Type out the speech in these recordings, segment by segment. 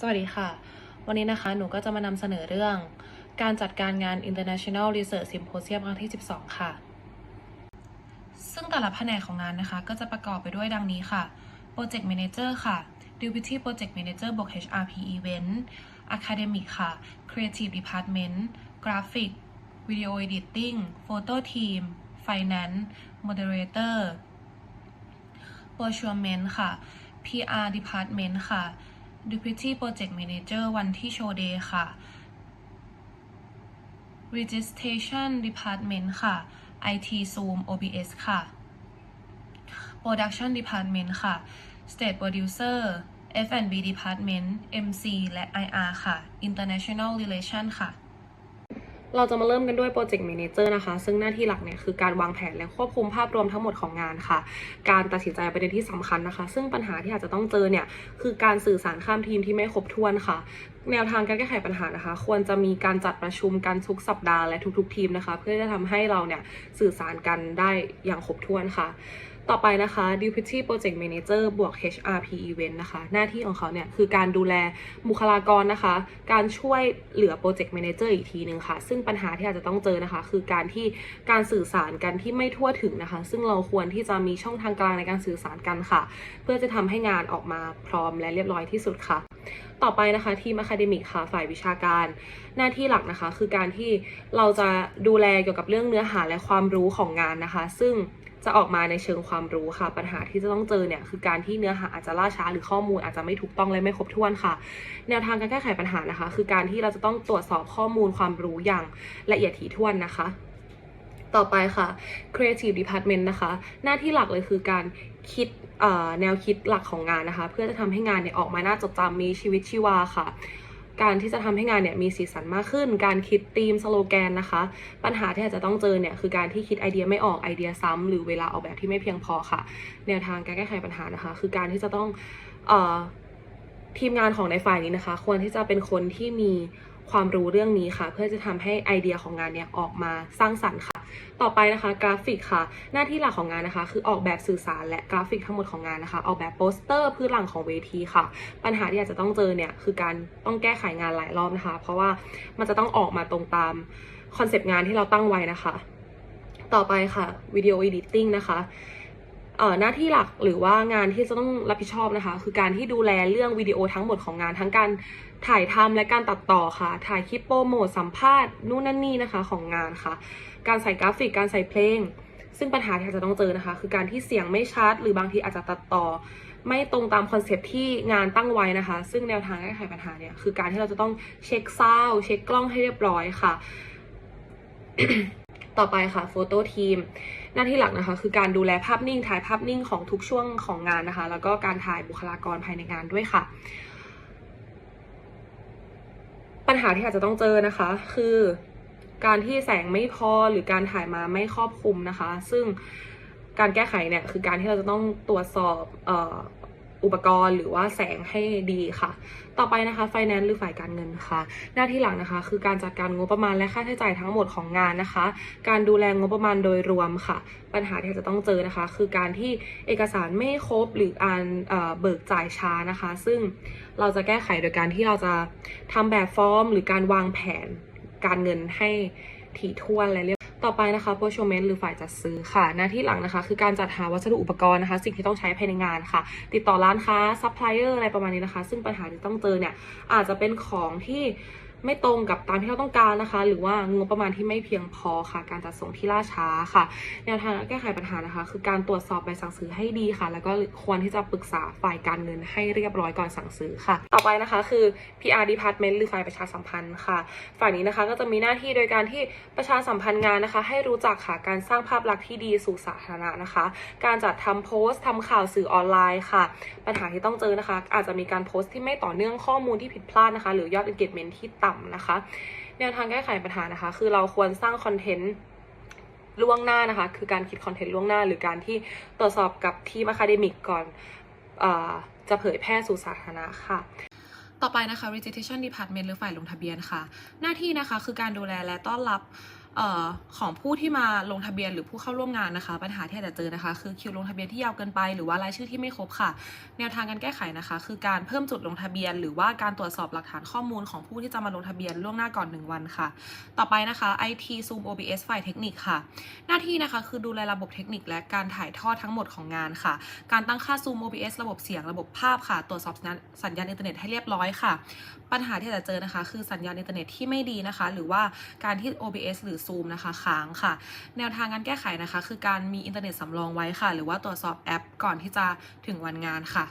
สวัสดีค่ะ วันนี้นะคะหนูก็จะมานำเสนอเรื่อง การจัดการงาน International Research Symposium ครั้งที่ 12 ค่ะ ซึ่งแต่ละแผนกของงานนะคะ ก็จะประกอบไปด้วยดังนี้ค่ะ Project Manager ค่ะ Deputy Project Manager บวก HRP Event Academic ค่ะ Creative Department Graphic Video Editing Photo Team Finance Moderator Procurement ค่ะ PR Department ค่ะ Deputy Project Manager วันที่โชว์เดย์ค่ะ Registration Department ค่ะ IT Zoom OBS ค่ะ Production Department ค่ะ State Producer F&B Department MC และ IR ค่ะ International Relation ค่ะ เราจะมาเริ่มกันด้วย Project Manager นะคะ ซึ่งหน้าที่หลักเนี่ยคือการวางแผนและควบคุมภาพรวมทั้งหมดของงานค่ะ การตัดสินใจประเด็นที่สำคัญนะคะ ซึ่งปัญหาที่อาจจะต้องเจอเนี่ยคือการสื่อสารข้ามทีมที่ไม่ครบถ้วนค่ะ แนวทางการแก้ไขปัญหานะคะ ควรจะมีการจัดประชุมกันทุกสัปดาห์และทุกๆ ทีมนะคะ เพื่อจะทำให้เราเนี่ยสื่อสารกันได้อย่างครบถ้วนค่ะ ต่อไปนะคะ Deputy Project Manager บวก HRP Event นะคะ หน้าที่ของเขาเนี่ยคือการดูแลบุคลากรนะคะ การช่วยเหลือ Project Manager อีกทีหนึ่งค่ะ ซึ่งปัญหาที่อาจจะต้องเจอนะคะ คือการที่การสื่อสารกันที่ไม่ทั่วถึงนะคะ ซึ่งเราควรที่จะมีช่องทางกลางในการสื่อสารกันค่ะ เพื่อจะทำให้งานออกมาพร้อมและเรียบร้อยที่สุดค่ะต่อไปนะคะทีมอะคาเดมิกค่ะฝ่ายวิชาการ หน้าที่หลักนะคะ คือการที่เราจะดูแลเกี่ยวกับเรื่องเนื้อหาและความรู้ของงานนะคะ ซึ่ง จะออกมาในเชิงความรู้ค่ะ ปัญหาที่จะต้องเจอเนี่ยคือการที่เนื้อหาอาจจะล่าช้าหรือข้อมูลอาจจะไม่ถูกต้องและไม่ครบถ้วนค่ะ แนวทางการแก้ไขปัญหานะคะ คือการที่เราจะต้องตรวจสอบข้อมูลความรู้อย่างละเอียดถี่ถ้วนนะคะต่อไปค่ะ Creative Department นะคะ หน้าที่หลักเลยคือการคิดแนวคิดหลักของงานนะคะ เพื่อจะทำให้งานเนี่ยออกมาน่าจดจำมีชีวิตชีวาค่ะ การที่จะทำให้งานเนี่ยมีสีสันมากขึ้น การคิดธีมสโลแกนนะคะ ปัญหาที่อาจจะต้องเจอเนี่ยคือการที่คิดไอเดียไม่ออกไอเดียซ้ำหรือเวลาออกแบบที่ไม่เพียงพอค่ะ แนวทางการแก้ไขปัญหานะคะ คือการที่จะต้องออทีมงานของในฝ่ายนี้นะคะ ควรที่จะเป็นคนที่มีความรู้เรื่องนี้ค่ะ เพื่อจะทำให้ไอเดียของงานเนี่ยออกมาสร้างสรรค์ค่ะ ต่อไปนะคะกราฟิกค่ะ หน้าที่หลักของงานนะคะ คือออกแบบสื่อสารและกราฟิกทั้งหมดของงานนะคะ ออกแบบโปสเตอร์พื้นหลังของเวทีค่ะ ปัญหาที่อาจจะต้องเจอเนี่ยคือการต้องแก้ไขงานหลายรอบนะคะ เพราะว่ามันจะต้องออกมาตรงตามคอนเซปต์งานที่เราตั้งไว้นะคะ ต่อไปค่ะวิดีโอ e ดิ t ติ้งนะคะหน้าที่หลักหรือว่างานที่จะต้องรับผิดชอบนะคะ คือการที่ดูแลเรื่องวิดีโอทั้งหมดของงานทั้งการถ่ายทำและการตัดต่อค่ะ ถ่ายคลิปโปรโมทสัมภาษณ์นู่นนั่นนี่นะคะของงานค่ะ การใส่กราฟิกการใส่เพลง ซึ่งปัญหาที่อาจจะต้องเจอนะคะ คือการที่เสียงไม่ชัด หรือบางทีอาจจะตัดต่อ ไม่ตรงตามคอนเซปที่งานตั้งไว้นะคะ ซึ่งแนวทางแก้ไขปัญหาเนี่ยคือการที่เราจะต้องเช็คซาวด์เช็คกล้องให้เรียบร้อยค่ะ ต่อไปค่ะโฟโต้ทีมหน้าที่หลักนะคะ คือการดูแลภาพนิ่งถ่ายภาพนิ่งของทุกช่วงของงานนะคะ แล้วก็การถ่ายบุคลากรภายในงานด้วยค่ะปัญหาที่อาจจะต้องเจอนะคะ คือ การที่แสงไม่พอหรือการถ่ายมาไม่ครอบคลุมนะคะ ซึ่งการแก้ไขเนี่ยคือการที่เราจะต้องตรวจสอบอ,อุปกรณ์หรือว่าแสงให้ดีค่ะ ต่อไปนะคะ finance หรือฝ่ายการเงินค่ะ หน้าที่หลักนะคะ คือการจัดการงบประมาณและค่าใช้จ่ายทั้งหมดของงานนะคะ การดูแลงบประมาณโดยรวมค่ะ ปัญหาที่จะต้องเจอนะคะ คือการที่เอกสารไม่ครบหรือการเอ่อเบิกจ่ายช้านะคะ ซึ่งเราจะแก้ไขโดยการที่เราจะทำแบบฟอร์ม หรือการวางแผน การเงินให้ถี่ถ้วนอะไรเรียบต่อไปนะคะ procurement หรือฝ่ายจัดซื้อค่ะ หน้าที่หลังนะคะ คือการจัดหาวัสดุอุปกรณ์นะคะ สิ่งที่ต้องใช้ภายในงานค่ะ ติดต่อร้านค้าซัพพลายเออร์อะไรประมาณนี้นะคะ ซึ่งปัญหาที่ต้องเจอเนี่ย อาจจะเป็นของที่ ไม่ตรงกับตามที่เราต้องการนะคะ หรือว่างบประมาณที่ไม่เพียงพอค่ะ การจัดส่งที่ล่าช้าค่ะ แนวทางแก้ไขปัญหานะคะ คือการตรวจสอบใบสั่งซื้อให้ดีค่ะ แล้วก็ควรที่จะปรึกษาฝ่ายการเงินให้เรียบร้อยก่อนสั่งซื้อค่ะ ต่อไปนะคะคือ PR department หรือฝ่ายประชาสัมพันธ์ค่ะ ฝ่ายนี้นะคะก็จะมีหน้าที่โดยการที่ประชาสัมพันธ์งานนะคะ ให้รู้จักค่ะการสร้างภาพลักษณ์ที่ดีสู่สาธารณะนะคะ การจัดทำโพสต์ทำข่าวสื่อออนไลน์ค่ะ ปัญหาที่ต้องเจอนะคะ อาจจะมีการโพสต์ที่ไม่ต่อเนื่องข้อมูลที่ผิดพลาดนะคะ หรือยอด engagement ที่ต่ำนะคะ แนวทางแก้ไขปัญหานะคะ คือเราควรสร้างคอนเทนต์ล่วงหน้านะคะ คือการคิดคอนเทนต์ล่วงหน้า หรือการที่ตรวจสอบกับทีมอะคาเดมิกก่อนอจะเผยแพร่สู่สาธารณะค่ะต่อไปนะคะ registration department หรือฝ่ายลงทะเบียนค่ะ หน้าที่นะคะคือการดูแลและต้อนรับ ออของผู้ที่มาลงทะเบียนหรือผู้เข้าร่วมงานนะคะ ปัญหาที่อาจจะเจอนะคะ คือคิวลงทะเบียนที่ยาวเกินไปหรือว่ารายชื่อที่ไม่ครบค่ะ แนวทางการแก้ไขนะคะ คือการเพิ่มจุดลงทะเบียน หรือว่าการตรวจสอบหลักฐานข้อมูลของผู้ที่จะมาลงทะเบียนล่วงหน้าก่อน 1 วันค่ะ ต่อไปนะคะ IT Zoom OBS ฝ่ายเทคนิคค่ะ หน้าที่นะคะคือดูแลระบบเทคนิค และการถ่ายทอดทั้งหมดของงานค่ะ การตั้งค่า Zoom OBS ระบบเสียงระบบภาพค่ะ ตรวจสอบสัญญาณสัญญาณอินเทอร์เน็ตให้เรียบร้อยค่ะ ปัญหาที่อาจจะเจอนะคะ คือสัญญาณอินเทอร์เน็ตที่ไม่ดีนะคะ หรือว่าการที่ OBS หรือ Zoom นะคะค้างค่ะ แนวทางการแก้ไขนะคะ คือการมีอินเทอร์เน็ตสำรองไว้ค่ะ หรือว่าตรวจสอบแอปก่อนที่จะถึงวันงานค่ะ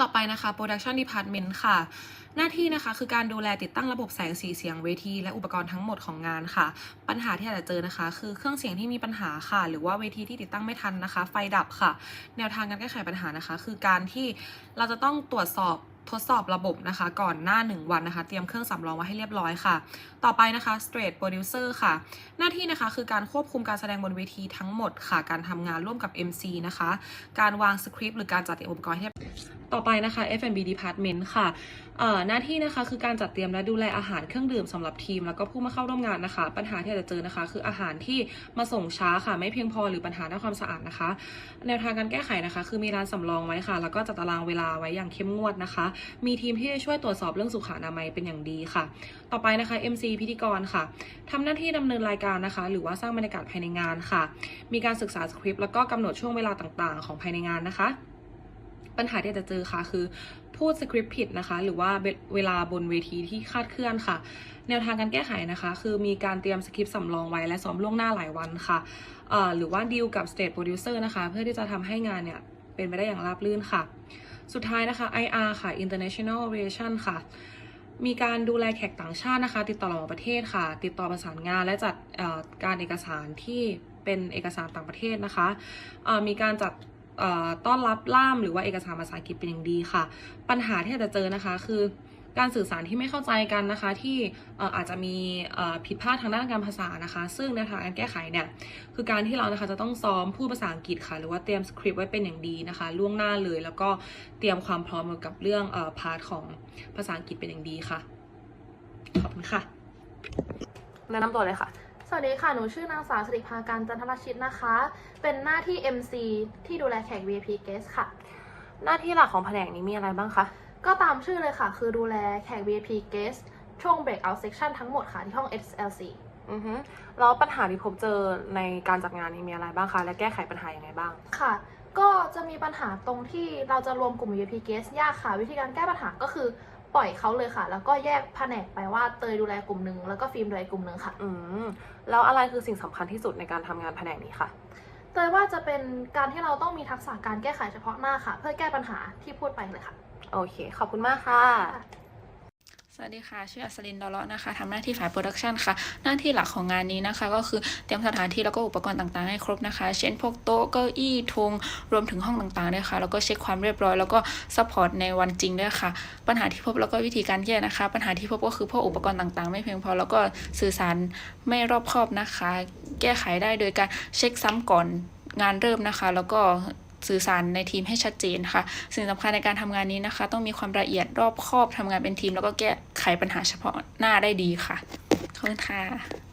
ต่อไปนะคะ Production Department ค่ะ หน้าที่นะคะ คือการดูแลติดตั้งระบบแสงสีเสียงเวที และอุปกรณ์ทั้งหมดของงานค่ะ ปัญหาที่อาจจะเจอนะคะ คือเครื่องเสียงที่มีปัญหาค่ะ หรือว่าเวทีที่ติดตั้งไม่ทันนะคะ ไฟดับค่ะ แนวทางการแก้ไขปัญหานะคะ คือการที่เราจะต้องตรวจสอบ ทดสอบระบบนะคะ ก่อนหน้า 1 วันนะคะ เตรียมเครื่องสำรองไว้ให้เรียบร้อยค่ะ ต่อไปนะคะ Straight Producer ค่ะ หน้าที่นะคะคือการควบคุมการแสดงบนเวทีทั้งหมดค่ะ การทำงานร่วมกับ MC นะคะ การวางสคริปต์หรือการจัดเตรียมอุปกรณ์ให้ต่อไปนะคะ F&B Department ค่ะหน้าที่นะคะคือการจัดเตรียมและดูแลอาหารเครื่องดื่มสำหรับทีม แล้วก็ผู้มาเข้าร่วมงานนะคะ ปัญหาที่อาจจะเจอนะคะ คืออาหารที่มาส่งช้าค่ะไม่เพียงพอหรือปัญหาด้านความสะอาดนะคะ แนวทางการแก้ไขนะคะ คือมีร้านสำรองไว้ค่ะ แล้วก็จัดตารางเวลาไว้อย่างเข้มงวดนะคะ มีทีมที่จะช่วยตรวจสอบเรื่องสุขอนามัยเป็นอย่างดีค่ะ ต่อไปนะคะ MC พิธีกรค่ะทำหน้าที่ดำเนินรายการนะคะ หรือว่าสร้างบรรยากาศภายในงานค่ะ มีการศึกษาสคริปต์แล้วก็กำหนดช่วงเวลาต่างๆ ของภายในงานนะคะ ปัญหาที่จะเจอค่ะคือพูดสคริปต์ผิดนะคะ หรือว่าเวลาบนเวทีที่คาดเคลื่อนค่ะ แนวทางการแก้ไขนะคะ คือมีการเตรียมสคริปต์สำรองไว้และซ้อมล่วงหน้าหลายวันค่ะเอ่อหรือว่าดีลกับ State Producer นะคะ เพื่อที่จะทำให้งานเนี่ยเป็นไปได้อย่างราบรื่นค่ะ สุดท้ายนะคะ IR ค่ะ International Relation ค่ะ มีการดูแลแขกต่างชาตินะคะ ติดต่อระหว่างประเทศค่ะ ติดต่อประสานงานและจัดการเอกสารที่เป็นเอกสารต่างประเทศนะคะ มีการจัด ต้อนรับล่ามหรือว่าเอกสารภาษาอังกฤษเป็นอย่างดีค่ะ ปัญหาที่อาจจะเจอนะคะคือการสื่อสารที่ไม่เข้าใจกันนะคะที่อาจจะมีผิดพลาดทางด้านการภาษานะคะ ซึ่งแนวทางการแก้ไขเนี่ยคือการที่เรานะคะจะต้องซ้อมพูดภาษาอังกฤษค่ะ หรือว่าเตรียมสคริปต์ไว้เป็นอย่างดีนะคะ ล่วงหน้าเลย แล้วก็เตรียมความพร้อมเกี่ยวกับเรื่องพาร์ทของภาษาอังกฤษเป็นอย่างดีค่ะ ขอบคุณค่ะแนะนำตัวเลยค่ะ สวัสดีค่ะ หนูชื่อนางสาวสิริภาการจันทรชิตนะคะ เป็นหน้าที่ MC ที่ดูแลแขก VIP guest ค่ะ หน้าที่หลักของแผนกนี้มีอะไรบ้างคะ ก็ตามชื่อเลยค่ะ คือดูแลแขก VIP guest ช่วง breakout section ทั้งหมดค่ะ ที่ห้อง SLC อือฮึแล้วปัญหาที่พบเจอในการจัดงานนี้มีอะไรบ้างคะ และแก้ไขปัญหาอย่างไรบ้าง ค่ะ ก็จะมีปัญหาตรงที่เราจะรวมกลุ่ม VIP guest ยากค่ะ วิธีการแก้ปัญหาก็คือ ปล่อยเขาเลยค่ะ แล้วก็แยกแผนกไปว่าเตยดูแลกลุ่มหนึ่งแล้วก็ฟิล์มดูแลกลุ่มหนึ่งค่ะ อืมแล้วอะไรคือสิ่งสำคัญที่สุดในการทำงานแผนกนี้คะเตยว่าจะเป็นการที่เราต้องมีทักษะการแก้ไขเฉพาะหน้าค่ะ เพื่อแก้ปัญหาที่พูดไปเลยค่ะ โอเค ขอบคุณมากค่ะ สวัสดีค่ะ ชื่ออัศรินดอลเลาะนะคะทำหน้าที่ฝ่ายโปรดักชันค่ะ หน้าที่หลักของงานนี้นะคะ ก็คือเตรียมสถานที่แล้วก็อุปกรณ์ต่างๆให้ครบนะคะ เช่นพวกโต๊ะเก้าอี้ธงรวมถึงห้องต่างๆด้วยค่ะแล้วก็เช็คความเรียบร้อยแล้วก็ซัพพอร์ตในวันจริงด้วยค่ะ ปัญหาที่พบแล้วก็วิธีการแก้นะคะ ปัญหาที่พบก็คือพวกอุปกรณ์ต่างๆ ไม่เพียงพอแล้วก็สื่อสารไม่รอบคอบนะคะ แก้ไขได้โดยการเช็คซ้ำก่อนงานเริ่มนะคะ แล้วก็ สื่อสารในทีมให้ชัดเจนค่ะ สิ่งสำคัญในการทำงานนี้นะคะ ต้องมีความละเอียดรอบคอบทำงานเป็นทีม แล้วก็แก้ไขปัญหาเฉพาะหน้าได้ดีค่ะขอบคุณค่ะ